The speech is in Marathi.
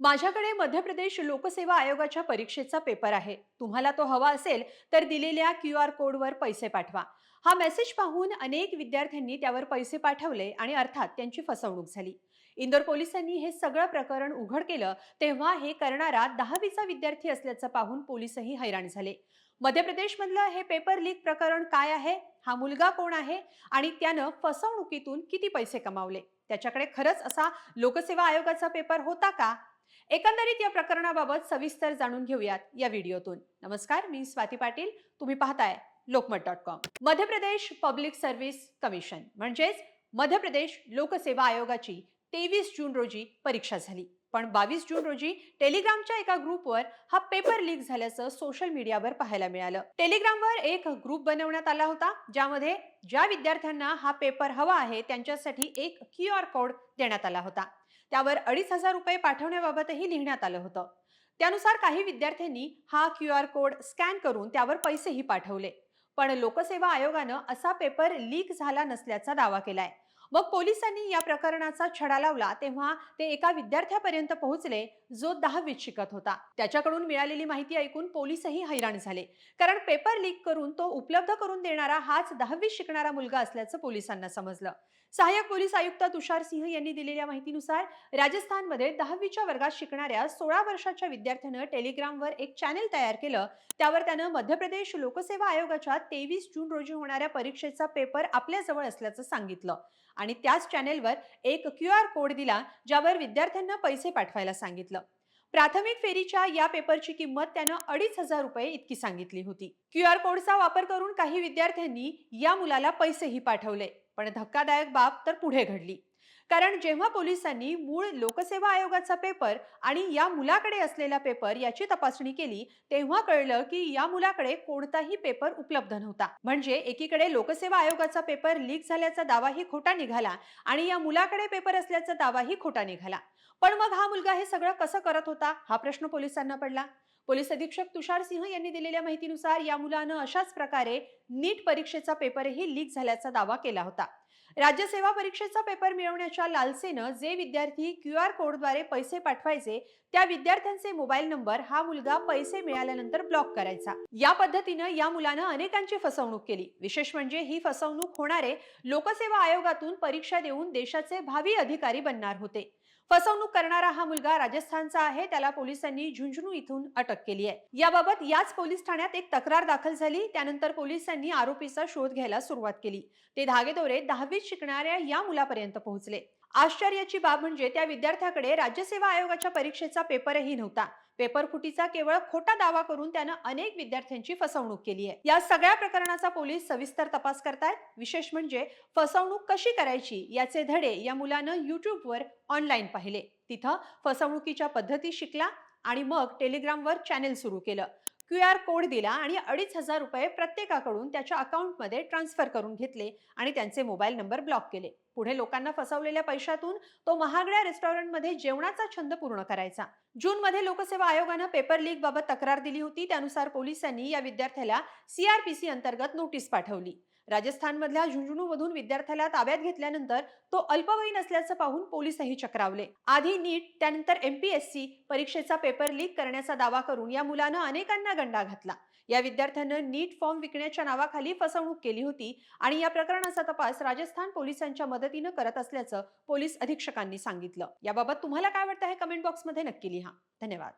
माझ्याकडे मध्य प्रदेश लोकसेवा आयोगाच्या परीक्षेचा पेपर आहे. तुम्हाला तो हवा असेल तर दिलेल्या क्यू आर कोडवर पैसे पाठवा. हा मेसेज पाहून अनेक विद्यार्थ्यांनी त्यावर पैसे पाठवले आणि अर्थात त्यांची फसवणूक झाली. इंदोर पोलिसांनी हे सगळं प्रकरण उघड केलं तेव्हा हे करणारा दहावीचा विद्यार्थी असल्याचं पाहून पोलीसही हैराण झाले. मध्य प्रदेशमधलं हे पेपर लीक प्रकरण काय आहे? हा मुलगा कोण आहे? आणि त्यानं फसवणुकीतून किती पैसे कमावले? त्याच्याकडे खरंच असा लोकसेवा आयोगाचा पेपर होता का? एकंदरीत या प्रकरणाबाबत सविस्तर जाणून घेऊयात या व्हिडिओतून. नमस्कार मी स्वाती पाटील. तुम्ही पाहताय Lokmat dot com. Madhya Pradesh public service commission म्हणजेच मध्य प्रदेश लोकसेवा आयोगाची तेवीस जून रोजी परीक्षा झाली. पण बावीस जून रोजी टेलिग्रामच्या एका ग्रुपवर हा पेपर लीक झाल्याचं सोशल मीडियावर पाहायला मिळालं. टेलिग्रामवर एक ग्रुप बनवण्यात आला होता ज्यामध्ये ज्या विद्यार्थ्यांना हा पेपर हवा आहे त्यांच्यासाठी एक क्यू आर कोड देण्यात आला होता. त्यावर अडीच हजार रुपये पाठवण्याबाबतही लिहिण्यात आलं होतं. त्यानुसार काही विद्यार्थ्यांनी हा क्यू आर कोड स्कॅन करून त्यावर पैसेही पाठवले. पण लोकसेवा आयोगानं असा पेपर लीक झाला नसल्याचा दावा केलाय. मग पोलिसांनी या प्रकरणाचा छडा लावला तेव्हा ते एका विद्यार्थ्यापर्यंत पोहोचले जो दहावीत शिकत होता. त्याच्याकडून मिळालेली माहिती ऐकून पोलीसही हैराण झाले. कारण पेपर लीक करून तो उपलब्ध करून देणारा हाच दहावीत शिकणारा मुलगा असल्याचं पोलिसांना समजलं. सहाय्यक पोलीस आयुक्त तुषार सिंह यांनी दिलेल्या माहितीनुसार राजस्थानमध्ये दहावीच्या वर्गात शिकणाऱ्या सोळा वर्षाच्या विद्यार्थ्यानं टेलिग्रामवर एक चॅनेल तयार केलं. त्यावर त्यानं मध्य प्रदेश लोकसेवा आयोगाच्या तेवीस जून रोजी होणाऱ्या परीक्षेचा पेपर आपल्याजवळ असल्याचं सांगितलं. आणि त्याच चॅनेलवर एक क्यू आर कोड दिला ज्यावर विद्यार्थ्यांना पैसे पाठवायला सांगितलं. प्राथमिक फेरीच्या या पेपरची किंमत त्यानं अडीच हजार रुपये इतकी सांगितली होती. क्यू आर कोडचा वापर करून काही विद्यार्थ्यांनी या मुलाला पैसेही पाठवले. पण धक्कादायक बाब तर पुढे घडली. कारण जेव्हा पोलिसांनी मूळ लोकसेवा आयोगाचा पेपर आणि या मुलाकडे असलेला पेपर याची तपासणी केली तेव्हा कळलं की या मुलाकडे कोणताही पेपर उपलब्ध नव्हता. म्हणजे एकीकडे लोकसेवा आयोगाचा पेपर लीक झाल्याचा दावाही खोटा निघाला आणि या मुलाकडे पेपर असल्याचा दावाही खोटा निघाला. पण मग हा मुलगा हे सगळं कसं करत होता? हा प्रश्न पोलिसांना पडला. पोलीस अधीक्षक तुषार सिंह यांनी दिलेल्या माहितीनुसार या मुलानं अशाच प्रकारे नीट परीक्षेचा पेपरही लीक झाल्याचा दावा केला होता. राज्य सेवा परीक्षेचा पेपर मिळवण्याच्या लालसेनं जे विद्यार्थी क्यू आर कोडद्वारे पैसे पाठवायचे त्या विद्यार्थ्यांचे मोबाईल नंबर हा मुलगा पैसे मिळाल्यानंतर ब्लॉक करायचा. या पद्धतीनं या मुलानं अनेकांची फसवणूक केली. विशेष म्हणजे ही फसवणूक होणारे लोकसेवा आयोगातून परीक्षा देऊन देशाचे भावी अधिकारी बनणार होते. फसवणूक करणारा हा मुलगा राजस्थानचा आहे त्याला पोलिसांनी झुंझुनू इथून अटक केली आहे. याबाबत याच पोलीस ठाण्यात एक तक्रार दाखल झाली त्यानंतर पोलिसांनी आरोपीचा शोध घ्यायला सुरुवात केली. ते धागेदोरे दहावीत शिकणाऱ्या या मुलापर्यंत पोहोचले. आश्चर्याची बाब म्हणजे त्या विद्यार्थ्याकडे राज्यसेवा आयोगाच्या परीक्षेचा पेपरही नव्हता. पेपर फुटीचा केवळ खोटा दावा करून त्यानं अनेक विद्यार्थ्यांची फसवणूक केली आहे. या सगळ्या प्रकरणाचा पोलीस सविस्तर तपास करतायत. विशेष म्हणजे फसवणूक कशी करायची याचे धडे या मुलानं युट्यूबवर ऑनलाईन पाहिले. तिथं फसवणुकीच्या पद्धती शिकला आणि मग टेलिग्रामवर चॅनेल सुरू केलं. क्यू आर कोड दिला आणि अडीच हजार रुपये प्रत्येकाकडून त्याच्या अकाउंटमध्ये ट्रान्सफर करून घेतले आणि त्यांचे मोबाईल नंबर ब्लॉक केले. पुढे लोकांना फसवलेल्या पैशातून तो महागड्या रेस्टॉरंटमध्ये जेवणाचा छंद पूर्ण करायचा. जूनमध्ये लोकसेवा आयोगानं पेपर लीक बाबत तक्रार दिली होती. त्यानुसार पोलिसांनी या विद्यार्थ्याला सीआरपीसी अंतर्गत नोटीस पाठवली. राजस्थानमधल्या झुंझुनूमधून विद्यार्थ्याला ताब्यात घेतल्यानंतर तो अल्पवयीन असल्याचं पाहून पोलीसही चक्रावले. आधी नीट त्यानंतर एमपीएससी परीक्षेचा पेपर लीक करण्याचा दावा करून या मुलानं अनेकांना गंडा घातला. या विद्यार्थ्यानं नीट फॉर्म विकण्याच्या नावाखाली फसवणूक केली होती आणि या प्रकरणाचा तपास राजस्थान पोलिसांच्या मदतीनं करत असल्याचं पोलीस अधीक्षकांनी सांगितलं. याबाबत तुम्हाला काय वाटतं हे कमेंट बॉक्समध्ये नक्की लिहा. धन्यवाद.